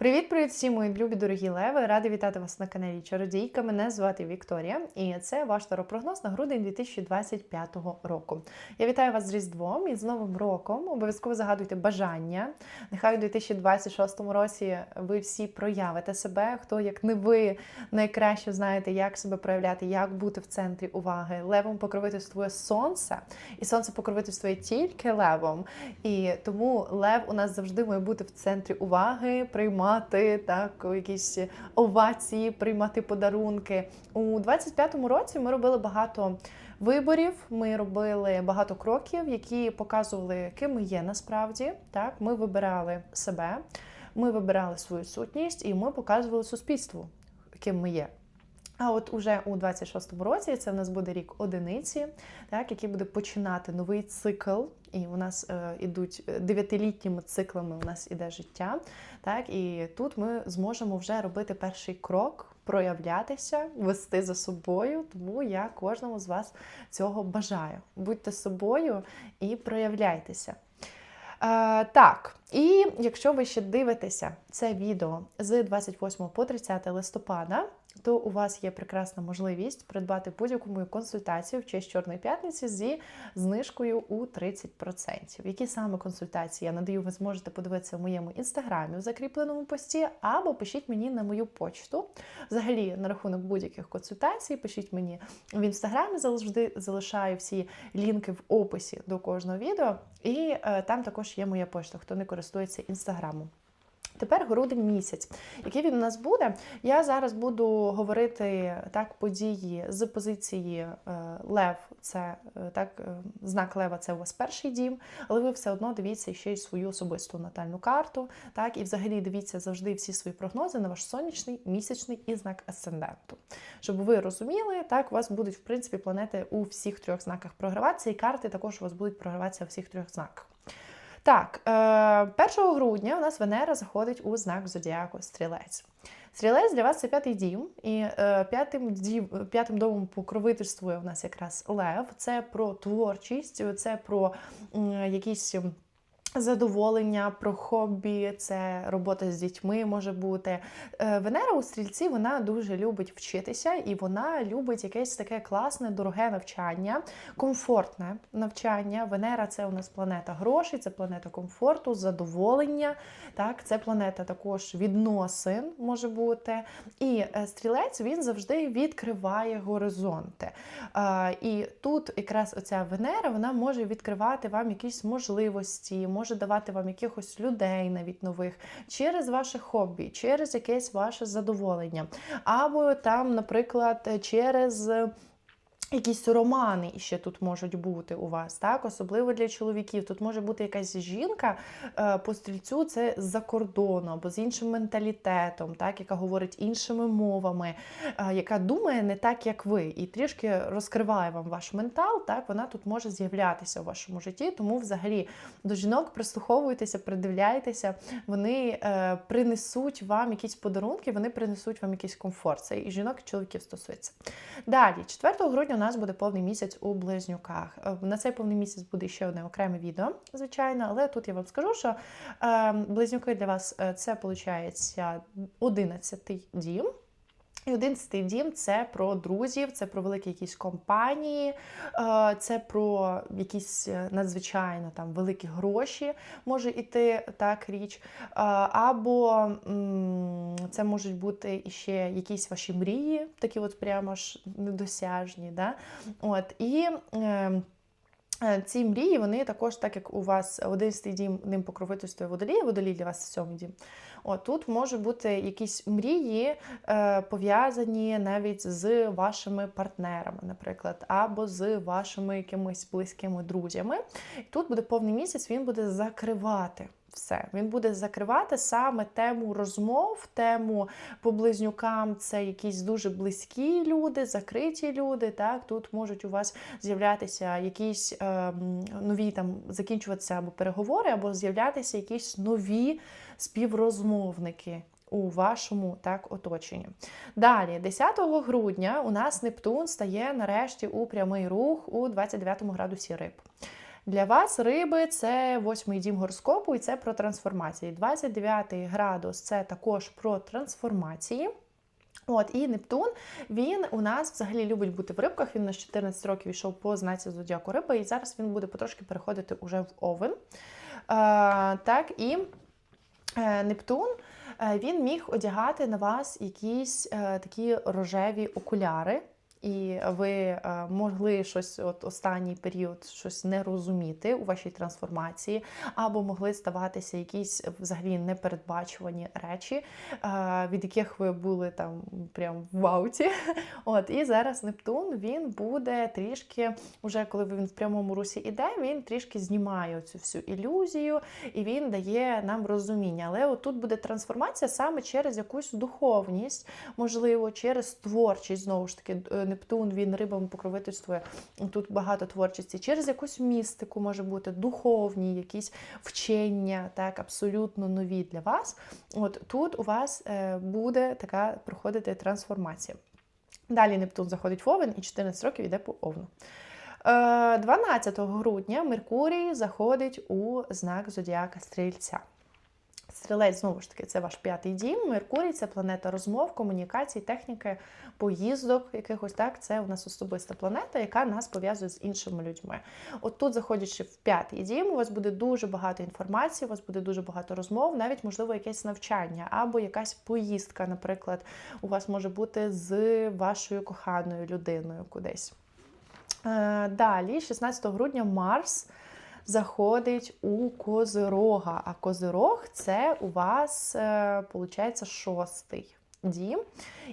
Привіт-привіт всі мої любі дорогі леви! Рада вітати вас на каналі Чародійка. Мене звати Вікторія, і це ваш таропрогноз на грудень 2025 року. Я вітаю вас з Різдвом і з Новим роком. Обов'язково загадуйте бажання. Нехай у 2026 році ви всі проявите себе. Хто як не ви найкраще знаєте, як себе проявляти, як бути в центрі уваги. Левом покровительствує сонце, і сонце покровительствує тільки левом. І тому лев у нас завжди має бути в центрі уваги, приймати так, якісь овації, приймати подарунки. У 25-му році ми робили багато виборів. Ми робили багато кроків, які показували, ким ми є насправді. Так, ми вибирали себе, ми вибирали свою сутність, і ми показували суспільству, ким ми є. А от уже у 26-му році це в нас буде рік одиниці, так, який буде починати новий цикл. І у нас е, ідуть дев'ятилітніми циклами. У нас іде життя. Так, і тут ми зможемо вже робити перший крок, проявлятися, вести за собою. Тому я кожному з вас цього бажаю. Будьте собою і проявляйтеся. Е, так, і якщо ви ще дивитеся це відео з 28 по 30 листопада, то у вас є прекрасна можливість придбати будь-яку мою консультацію в честь Чорної п'ятниці зі знижкою у 30%. Які саме консультації я надаю, ви зможете подивитися в моєму інстаграмі в закріпленому пості, або пишіть мені на мою почту. Взагалі, на рахунок будь-яких консультацій, пишіть мені в інстаграмі, завжди залишаю всі лінки в описі до кожного відео. І е, там також є моя почта, хто не користується інстаграмом. Тепер грудень місяць. Який він у нас буде? Я зараз буду говорити так події з позиції е, Лев, це е, так, е, знак Лева це у вас перший дім, але ви все одно дивіться ще й свою особисту натальну карту. Так, і взагалі дивіться завжди всі свої прогнози на ваш сонячний, місячний і знак асценденту. Щоб ви розуміли, так у вас будуть в принципі планети у всіх трьох знаках програватися, і карти також у вас будуть програватися у всіх трьох знаках. Так, 1 е, грудня у нас Венера заходить у знак Зодіаку Стрілець. Стрілець для вас це п'ятий дім, і е, п'ятим дім, п'ятим домом покровительствує у нас якраз Лев. Це про творчість, це про якісь. Задоволення про хобі, це робота з дітьми може бути. Е, Венера у стрільці вона дуже любить вчитися, і вона любить якесь таке класне, дороге навчання, комфортне навчання. Венера це у нас планета грошей, це планета комфорту, задоволення. Так, Це планета також відносин може бути. І е, стрілець він завжди відкриває горизонти. І тут якраз оця Венера вона може відкривати вам якісь можливості може давати вам якихось людей, навіть нових, через ваше хобі, через якесь ваше задоволення. Або там, наприклад, через. Якісь романи ще тут можуть бути у вас, так, особливо для чоловіків. Тут може бути якась жінка е, по стрільцю, це з-за кордону або з іншим менталітетом, так, яка говорить іншими мовами, е, яка думає не так, як ви, і трішки розкриває вам ваш ментал. Так, вона тут може з'являтися у вашому житті. Тому, взагалі, до жінок прислуховуйтеся, придивляйтеся, вони е, принесуть вам якісь подарунки, вони принесуть вам якийсь комфорт. Це і жінок, і чоловіків стосується. Далі, 4 грудня нас буде повний місяць у близнюках. Е, на цей повний місяць буде ще одне окреме відео, звичайно, але тут я вам скажу, що е, близнюки для вас е, це виходить 11 дім. І одинадцятий дім це про друзів, це про великі якісь компанії, це про якісь надзвичайно там великі гроші може іти так річ. Або це можуть бути ще якісь ваші мрії, такі от прямо ж недосяжні. Да? От, І ем, е, ці мрії, вони також, так як у вас 11 дім ним покровительство водолія, водолій для вас сьомий дім. От, Тут можуть бути якісь мрії, е, пов'язані навіть з вашими партнерами, наприклад, або з вашими якимись близькими друзями. Тут буде повний місяць, він буде закривати. Все, він буде закривати саме тему розмов, тему по близнюкам це якісь дуже близькі люди, закриті люди. Так, Тут можуть у вас з'являтися якісь е, нові там закінчуватися або переговори, або з'являтися якісь нові співрозмовники. У вашому так оточенні. Далі, 10 грудня, у нас Нептун стає нарешті у прямий рух у 29 градусі риб. Для вас риби це восьмий дім гороскопу, і це про трансформації. 29 градус це також про трансформації. От і Нептун він у нас взагалі любить бути в рибках. Він на 14 років йшов по знаці зодіаку риби, і зараз він буде потрошки переходити уже в овен. Е, так і е, Нептун. е, Він міг одягати на вас якісь е, такі рожеві окуляри, і ви е, могли щось от останній період щось не розуміти у вашій трансформації, або могли ставатися якісь взагалі непередбачувані речі, е, від яких ви були там прям в ауті. От і зараз Нептун він буде трішки, уже коли він в прямому русі іде, він трішки знімає цю всю ілюзію і він дає нам розуміння. Але отут буде трансформація саме через якусь духовність, можливо, через творчість знову ж таки. Е, Нептун він рибами покровительствує. Тут багато творчості, через якусь містику може бути, духовні, якісь вчення, так, абсолютно нові для вас. От тут у вас е, буде така проходити трансформація. Далі Нептун заходить в Овен і 14 років йде по Овну. Е, 12 грудня Меркурій заходить у знак Зодіака Стрільця. Стрілець, знову ж таки, це ваш п'ятий дім. Меркурій це планета розмов, комунікацій, техніки, поїздок, якихось так. Це у нас особиста планета, яка нас пов'язує з іншими людьми. От тут, заходячи в п'ятий дім, у вас буде дуже багато інформації, у вас буде дуже багато розмов, навіть можливо якесь навчання або якась поїздка, наприклад, у вас може бути з вашою коханою людиною кудись. Е, Далі, 16 грудня, Марс заходить у Козирога. А Козирог це у вас, виходить, шостий дім.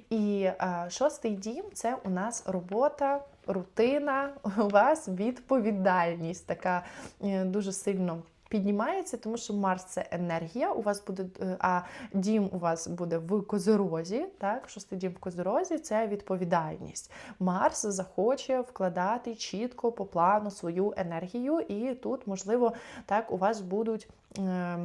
І е, шостий дім це у нас робота, рутина, у вас відповідальність, така е, дуже сильно. Піднімається, тому що Марс це енергія. У вас буде, е, а дім у вас буде в козорозі. Так, шостий дім в козорозі це відповідальність. Марс захоче вкладати чітко по плану свою енергію, і тут, можливо, так у вас будуть. Е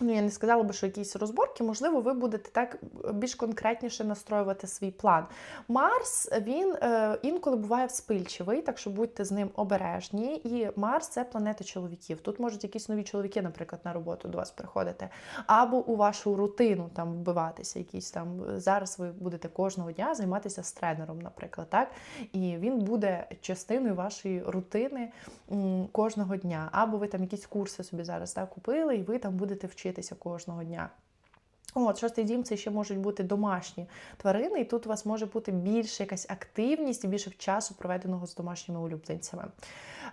Ну, я не сказала би, що якісь розборки, можливо, ви будете так більш конкретніше настроювати свій план. Марс він е, інколи буває вспильчивий, так що будьте з ним обережні. І Марс це планета чоловіків. Тут можуть якісь нові чоловіки, наприклад, на роботу до вас приходити, або у вашу рутину там вбиватися. Якісь там зараз ви будете кожного дня займатися з тренером, наприклад, так і він буде частиною вашої рутини м, кожного дня. Або ви там якісь курси собі зараз так купили, і ви там будете вчитися кожного дня. От, шостий дім це ще можуть бути домашні тварини, і тут у вас може бути більше якась активність і більше часу проведеного з домашніми улюбленцями.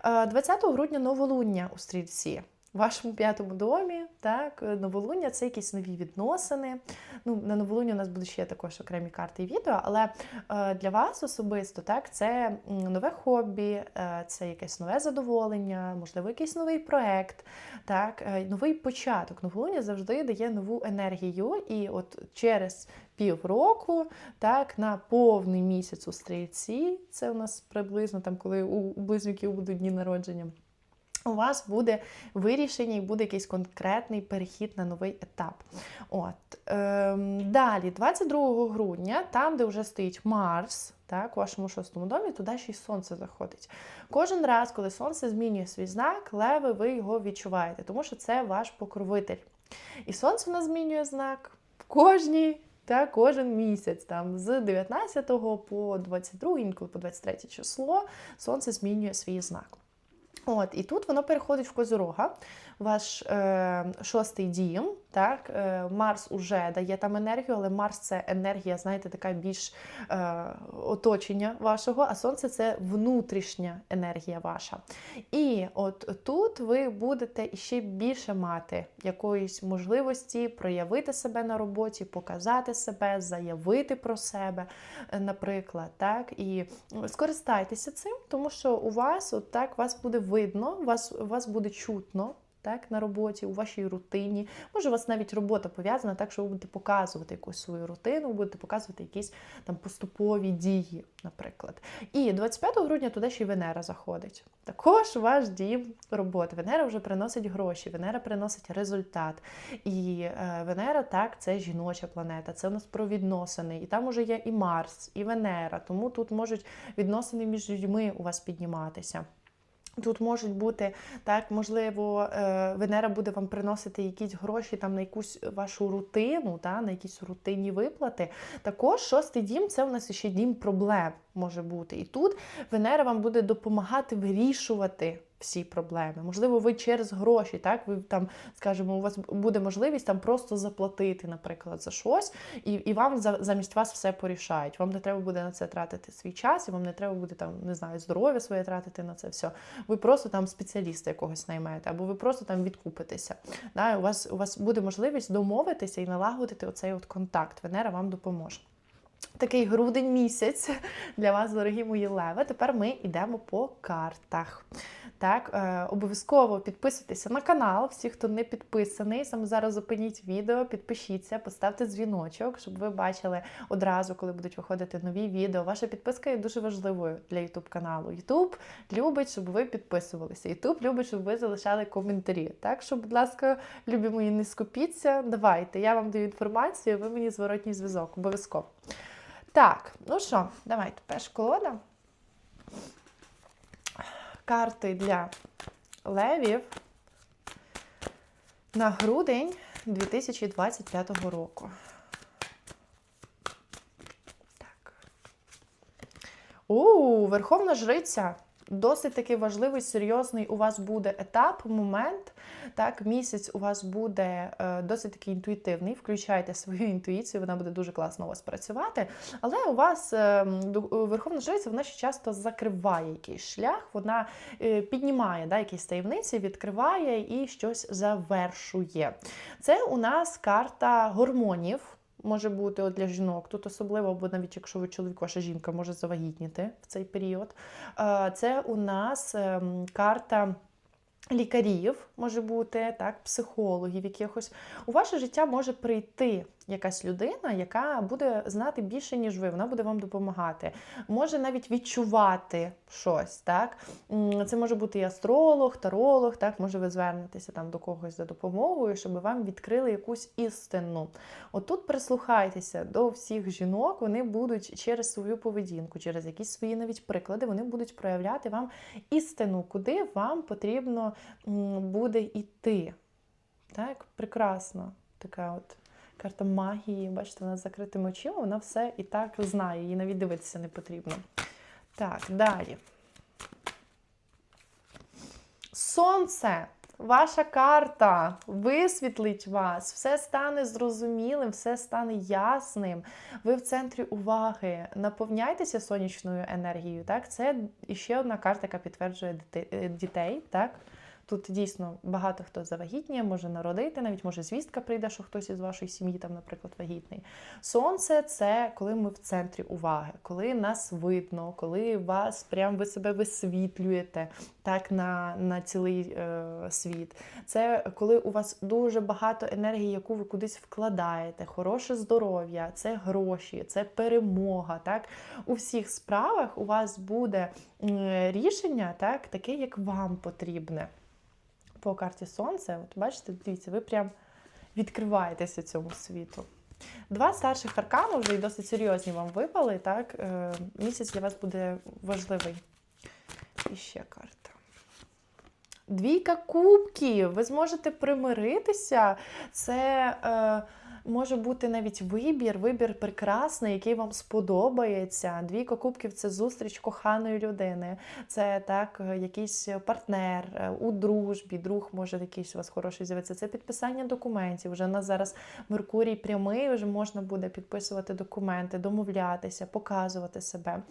Е, 20 грудня новолуння у стрільці. Вашому п'ятому домі, так, новолуння це якісь нові відносини. Ну, на новолуння у нас будуть ще також окремі карти і відео, але е, для вас особисто так, це нове хобі, е, це якесь нове задоволення, можливо, якийсь новий проект, так, е, новий початок. Новолуння завжди дає нову енергію, і от через півроку, так, на повний місяць у стрільці, це у нас приблизно там, коли у близнюків будуть дні народження у вас буде вирішення і буде якийсь конкретний перехід на новий етап. От. Ем, Далі, 22 грудня, там, де вже стоїть Марс, так, у вашому шостому домі, туди ще й сонце заходить. Кожен раз, коли сонце змінює свій знак, леви, ви його відчуваєте, тому що це ваш покровитель. І сонце у нас змінює знак кожній. Та кожен місяць, там з 19 по 22, інколи по 23 число, сонце змінює свій знак. От, І тут воно переходить в Козорога, ваш е, шостий дім. Так, е, Марс уже дає там енергію, але Марс це енергія, знаєте, така більш е, оточення вашого, а сонце це внутрішня енергія ваша. І от тут ви будете ще більше мати якоїсь можливості проявити себе на роботі, показати себе, заявити про себе, е, наприклад. так, І скористайтеся цим, тому що у вас от так вас буде видно, вас, вас буде чутно так, на роботі, у вашій рутині. Може, у вас навіть робота пов'язана так, що ви будете показувати якусь свою рутину, ви будете показувати якісь там поступові дії, наприклад. І 25 грудня туди ще й Венера заходить. Також ваш дім роботи. Венера вже приносить гроші, Венера приносить результат. І е, Венера, так, це жіноча планета, це у нас про відносини. І там уже є і Марс, і Венера, тому тут можуть відносини між людьми у вас підніматися. Тут можуть бути так, можливо, е, Венера буде вам приносити якісь гроші там на якусь вашу рутину, та, на якісь рутинні виплати. Також шостий дім це у нас ще дім проблем може бути. І тут Венера вам буде допомагати вирішувати всі проблеми. Можливо, ви через гроші, так, ви там, скажімо, у вас буде можливість там просто заплатити, наприклад, за щось, і і вам за, замість вас все порішають. Вам не треба буде на це тратити свій час, і вам не треба буде там, не знаю, здоров'я своє тратити на це все. Ви просто там спеціаліста якогось наймаєте, або ви просто там відкупитеся. Да, У вас у вас буде можливість домовитися і налагодити оцей от контакт. Венера вам допоможе. Такий грудень місяць для вас, дорогі мої леви. Тепер ми йдемо по картах. Так, е, Обов'язково підписуйтеся на канал, всі, хто не підписаний. Саме зараз зупиніть відео, підпишіться, поставте дзвіночок, щоб ви бачили одразу, коли будуть виходити нові відео. Ваша підписка є дуже важливою для YouTube каналу. YouTube любить, щоб ви підписувалися. YouTube любить, щоб ви залишали коментарі. Так що, будь ласка, любі мої, не скупіться. Давайте, я вам даю інформацію, ви мені зворотній зв'язок. Обов'язково. Так, ну що, давайте перша колода. Карти для левів на грудень 2025 року. Так. У, Верховна Жриця. Досить таки важливий, серйозний у вас буде етап, момент. Так, Місяць у вас буде е, досить таки інтуїтивний. Включайте свою інтуїцію, вона буде дуже класно у вас працювати. Але у вас е, Верховна Жриця, вона ще часто закриває якийсь шлях, вона е, піднімає да, якісь таємниці, відкриває і щось завершує. Це у нас карта гормонів може бути от для жінок. Тут особливо, бо навіть якщо ви чоловік, ваша жінка може завагітніти в цей період. Це у нас ем, карта. Лікарів може бути, так, психологів якихось. У ваше життя може прийти якась людина, яка буде знати більше, ніж ви, вона буде вам допомагати. Може навіть відчувати щось. так. Це може бути і астролог, таролог, так, може ви звернетеся там до когось за допомогою, щоб вам відкрили якусь істину. Отут прислухайтеся до всіх жінок, вони будуть через свою поведінку, через якісь свої навіть приклади, вони будуть проявляти вам істину, куди вам потрібно буде йти. Так, прекрасно. Така от карта магії, бачите, вона з закритими очима, вона все і так знає, її навіть дивитися не потрібно. Так, далі. Сонце. Ваша карта висвітлить вас, все стане зрозумілим, все стане ясним. Ви в центрі уваги. Наповняйтеся сонячною енергією. Так? Це ще одна карта, яка підтверджує дітей. так? Тут дійсно багато хто завагітніє, може народити, навіть може звістка прийде, що хтось із вашої сім'ї, там, наприклад, вагітний. Сонце це коли ми в центрі уваги, коли нас видно, коли вас прям ви себе висвітлюєте так на на цілий е, світ. Це коли у вас дуже багато енергії, яку ви кудись вкладаєте, хороше здоров'я, це гроші, це перемога. Так? У всіх справах у вас буде рішення так, таке, як вам потрібне по карті Сонце, от бачите, дивіться, ви прям відкриваєтеся цьому світу. Два старших аркану вже і досить серйозні вам випали. так? Е, місяць для вас буде важливий. І ще карта. Двійка кубків. Ви зможете примиритися. Це. Е, може бути навіть вибір, вибір прекрасний, який вам сподобається. Двійко кубків це зустріч коханої людини, це так, якийсь партнер е, у дружбі, друг може якийсь у вас хороший з'явитися. Це підписання документів. Вже у нас зараз Меркурій прямий, вже можна буде підписувати документи, домовлятися, показувати себе.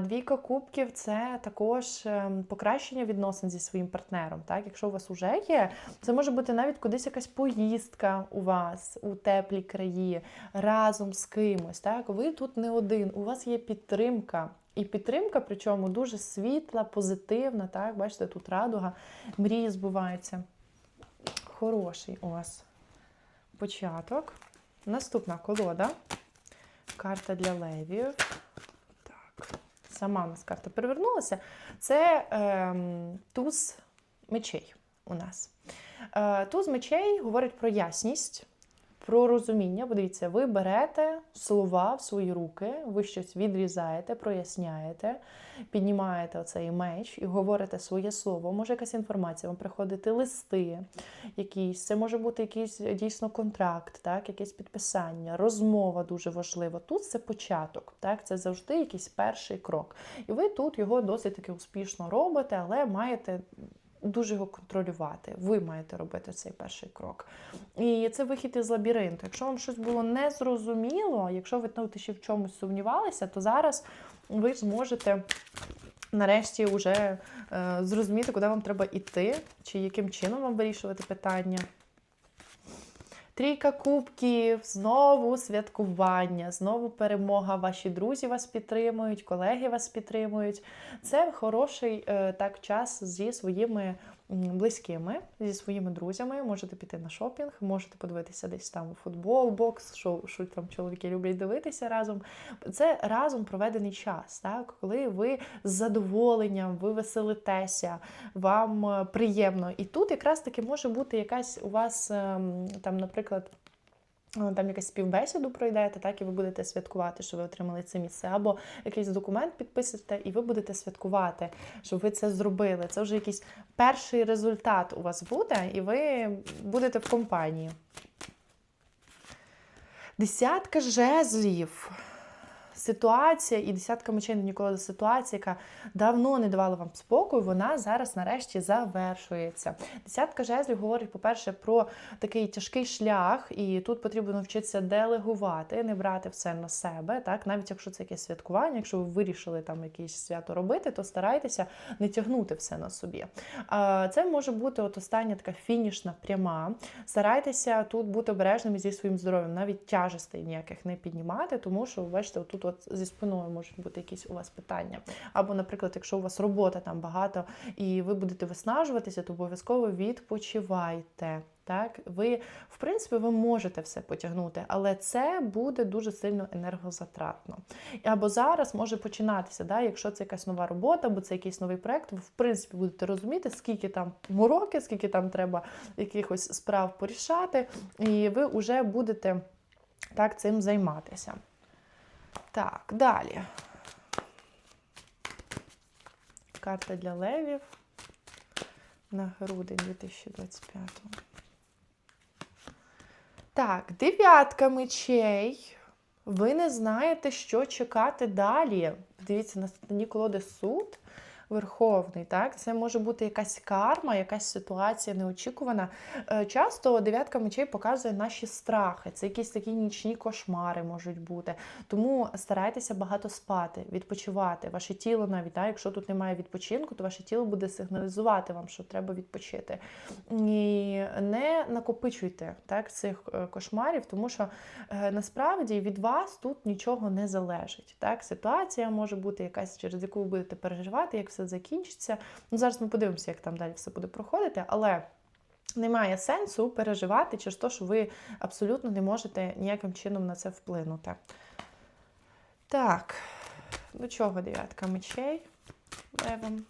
Двійка кубків це також ем, покращення відносин зі своїм партнером. Так? Якщо у вас вже є, це може бути навіть кудись якась поїздка у вас у теплі краї, разом з кимось. Так? Ви тут не один, у вас є підтримка. І підтримка, причому дуже світла, позитивна. Так? Бачите, тут радуга, мрії збуваються. Хороший у вас початок. Наступна колода. Карта для левів. Так, сама у нас карта перевернулася. Це е, туз мечей у нас. Е, Туз мечей говорить про ясність, про розуміння. Подивіться, ви берете слова в свої руки, ви щось відрізаєте, проясняєте, піднімаєте оцей меч і говорите своє слово. Може якась інформація, вам приходити листи, якісь, це може бути якийсь дійсно контракт, так, якесь підписання, розмова дуже важлива. Тут це початок, так, це завжди якийсь перший крок. І ви тут його досить таки успішно робите, але маєте дуже його контролювати. Ви маєте робити цей перший крок. І це вихід із лабіринту. Якщо вам щось було незрозуміло, якщо ви ну, ще в чомусь сумнівалися, то зараз ви зможете. Нарешті вже е, зрозуміти, куди вам треба йти, чи яким чином вам вирішувати питання. Трійка кубків, знову святкування, знову перемога. Ваші друзі вас підтримують, колеги вас підтримують. Це хороший е, так час зі своїми близькими, зі своїми друзями. Можете піти на шопінг, можете подивитися десь там футбол, бокс, що, що там чоловіки люблять дивитися разом. Це разом проведений час, так? коли ви з задоволенням, ви веселитеся, вам е, приємно. І тут якраз таки може бути якась у вас ем, там, наприклад. Е, Там якась співбесіду пройдете, так і ви будете святкувати, що ви отримали це місце, або якийсь документ підписуєте, і ви будете святкувати, що ви це зробили. Це вже якийсь перший результат у вас буде, і ви будете в компанії. Десятка жезлів. Ситуація і десятка мечей ніколи ситуація, яка давно не давала вам спокою, вона зараз нарешті завершується. Десятка жезлів говорить, по-перше, про такий тяжкий шлях, і тут потрібно навчитися делегувати, не брати все на себе. Так, навіть якщо це якесь святкування, якщо ви вирішили там якесь свято робити, то старайтеся не тягнути все на собі. Це може бути от остання така фінішна пряма. Старайтеся тут бути обережними зі своїм здоров'ям, навіть тяжестей ніяких не піднімати, тому що бачите, тут от зі спиною можуть бути якісь у вас питання. Або, наприклад, якщо у вас робота там багато і ви будете виснажуватися, то обов'язково відпочивайте. Так, ви, в принципі, ви можете все потягнути, але це буде дуже сильно енергозатратно. Або зараз може починатися, да, якщо це якась нова робота, або це якийсь новий проект, ви в принципі будете розуміти, скільки там мороки, скільки там треба якихось справ порішати, і ви вже будете так цим займатися. Так, далі. Карта для левів на грудень 2025. Так, дев'ятка мечей. Ви не знаєте, що чекати далі. Дивіться, на стані колоди суд верховний. Так? Це може бути якась карма, якась ситуація неочікувана. Е, Часто дев'ятка мечей показує наші страхи. Це якісь такі нічні кошмари можуть бути. Тому старайтеся багато спати, відпочивати. Ваше тіло навіть, так? якщо тут немає відпочинку, то ваше тіло буде сигналізувати вам, що треба відпочити. І не накопичуйте так, цих е, кошмарів, тому що е, насправді від вас тут нічого не залежить. Так? Ситуація може бути якась, через яку ви будете переживати, як все закінчиться. Ну, Зараз ми подивимося, як там далі все буде проходити, але. Немає сенсу переживати через те, що ви абсолютно не можете ніяким чином на це вплинути. Так, до чого дев'ятка мечей? Левом.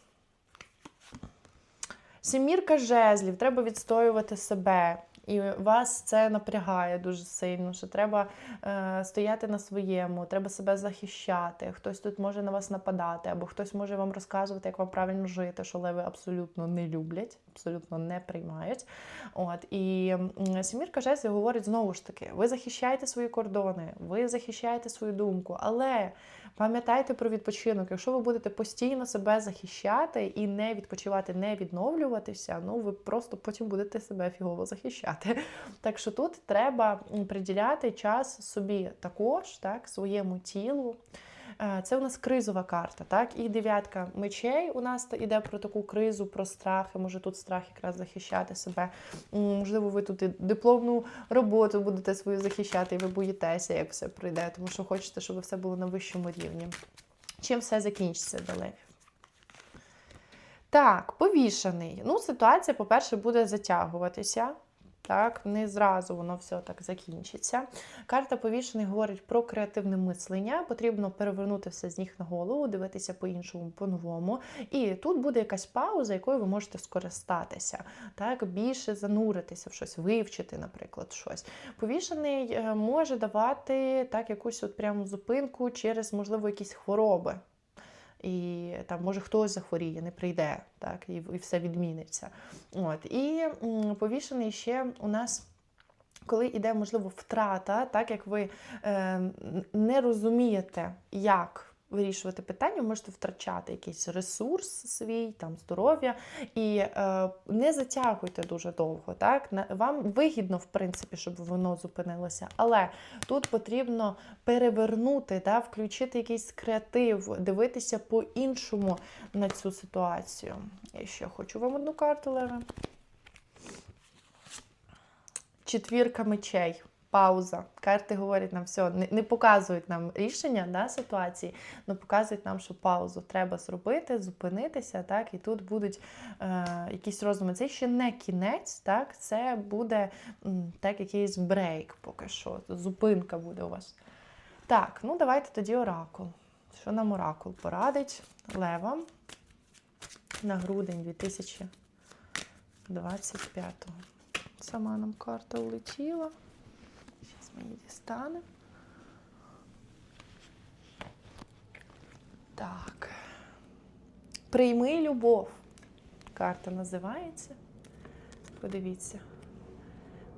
Семірка жезлів, треба відстоювати себе. І вас це напрягає дуже сильно, що треба е, стояти на своєму, треба себе захищати. Хтось тут може на вас нападати, або хтось може вам розказувати, як вам правильно жити, що леви абсолютно не люблять, абсолютно не приймають. От і м, Семірка жезлів говорить знову ж таки: ви захищаєте свої кордони, ви захищаєте свою думку, але пам'ятайте про відпочинок. Якщо ви будете постійно себе захищати і не відпочивати, не відновлюватися, ну ви просто потім будете себе фігово захищати. Так що тут треба приділяти час собі також, так, своєму тілу. Е, Це у нас кризова карта, так? І дев'ятка мечей у нас іде про таку кризу, про страхи. Може тут страх якраз захищати себе. Можливо, ви тут і дипломну роботу будете свою захищати, і ви боїтеся, як все пройде, тому що хочете, щоб все було на вищому рівні. Чим все закінчиться левів? Так, повішаний. Ну, ситуація, по-перше, буде затягуватися. Так, не зразу воно все так закінчиться. Карта повішений говорить про креативне мислення. Потрібно перевернути все з ніг на голову, дивитися по-іншому, по-новому. І тут буде якась пауза, якою ви можете скористатися. Так, більше зануритися в щось, вивчити, наприклад, щось. Повішений е, може давати так якусь от прямо зупинку через, можливо, якісь хвороби. І там, може, хтось захворіє, не прийде, так, і, і все відміниться. От. І повішений ще у нас. Коли йде, можливо, втрата, так як ви е, не розумієте, як вирішувати питання, можете втрачати якийсь ресурс свій, там здоров'я, і е, не затягуйте дуже довго. Так? Вам вигідно, в принципі, щоб воно зупинилося, але тут потрібно перевернути, да, включити якийсь креатив, дивитися по-іншому на цю ситуацію. Я ще хочу вам одну карту, Леве. Четвірка мечей. Пауза. Карти говорять нам все, не, не показують нам рішення да, ситуації, але показують нам, що паузу треба зробити, зупинитися, так, і тут будуть е, якісь роздуми. Це ще не кінець, так, це буде так, якийсь брейк поки що. Зупинка буде у вас. Так, ну давайте тоді оракул. Що нам оракул порадить? Лева на грудень 2025-го. Сама нам карта улетіла. Її дістанемо. Так. Прийми любов. Карта називається. Подивіться.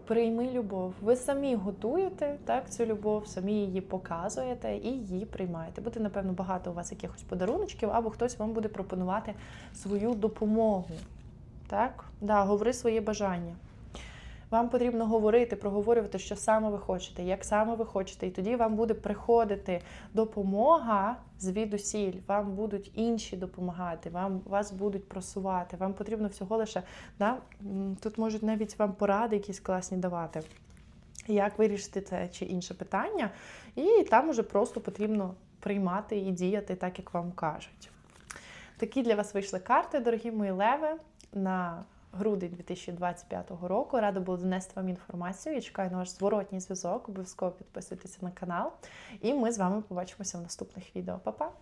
Прийми любов. Ви самі готуєте так, цю любов, самі її показуєте і її приймаєте. Буде, напевно, багато у вас якихось подаруночків, або хтось вам буде пропонувати свою допомогу. Так? Да, говори своє бажання. Вам потрібно говорити, проговорювати, що саме ви хочете, як саме ви хочете, і тоді вам буде приходити допомога звідусіль, вам будуть інші допомагати, вам вас будуть просувати. Вам потрібно всього лише да, тут можуть навіть вам поради якісь класні давати. Як вирішити це чи інше питання, і там уже просто потрібно приймати і діяти так, як вам кажуть. Такі для вас вийшли карти, дорогі мої леви, на грудень 2025 року. Рада була донести вам інформацію. Я чекаю на ваш зворотній зв'язок. Обов'язково підписуйтеся на канал. І ми з вами побачимося в наступних відео. Па-па!